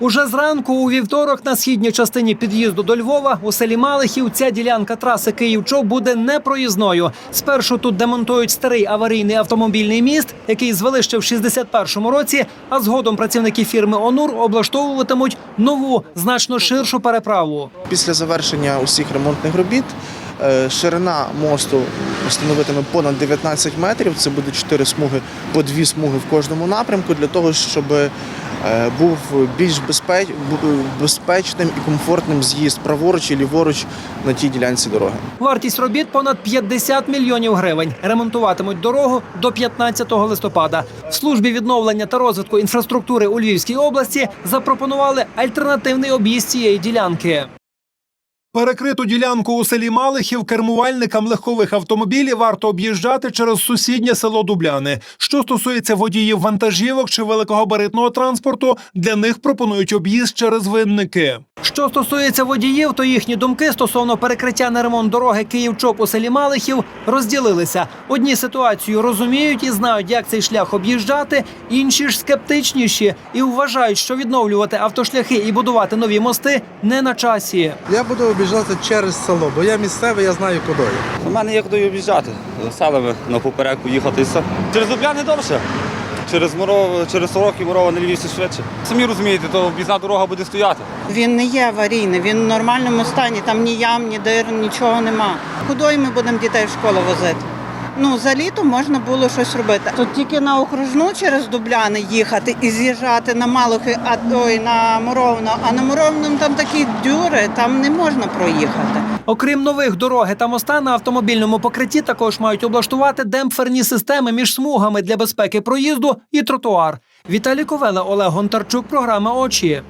Уже зранку у вівторок на східній частині під'їзду до Львова у селі Малихів ця ділянка траси Київ-Чоп буде непроїзною. Спершу тут демонтують старий аварійний автомобільний міст, який звели ще в 61-му році. А згодом працівники фірми Онур облаштовуватимуть нову, значно ширшу переправу. Після завершення усіх ремонтних робіт ширина мосту становитиме понад 19 метрів. Це буде 4 смуги по 2 смуги в кожному напрямку для того, щоб е, був більш безпеч... безпечним і комфортним з'їзд праворуч і ліворуч на тій ділянці дороги. Вартість робіт понад 50 мільйонів гривень. Ремонтуватимуть дорогу до 15 листопада. В службі відновлення та розвитку інфраструктури у Львівській області запропонували альтернативний об'їзд цієї ділянки. Перекриту ділянку у селі Малихів кермувальникам легкових автомобілів варто об'їжджати через сусіднє село Дубляни. Що стосується водіїв вантажівок чи великогабаритного транспорту, для них пропонують об'їзд через винники. Що стосується водіїв, то їхні думки стосовно перекриття на ремонт дороги Київ-Чоп у селі Малихів розділилися. Одні ситуацію розуміють і знають, як цей шлях об'їжджати, інші ж скептичніші і вважають, що відновлювати автошляхи і будувати нові мости не на часі. Я буду об'їжджати через село, бо я місцевий, я знаю куди. У мене є куди об'їжджати. Селами на попереку їхати. Через Дубляни довше. Через Моров, через Сороки, Морова не Львівці швидше. Самі розумієте, то об'їзна дорога буде стояти. Він не є аварійний, він в нормальному стані, там ні ям, ні дир, нічого нема. Куди ми будемо дітей в школу возити? Ну, за літо можна було щось робити. Тут тільки на окружну через Дубляни їхати і з'їжджати на Малухи, а ой, на Моровно. А на Моровному там такі дюри, там не можна проїхати. Окрім нових дороги та моста на автомобільному покритті, також мають облаштувати демпферні системи між смугами для безпеки проїзду і тротуар. Віталій Ковела, Олег Гонтарчук, програма Очі.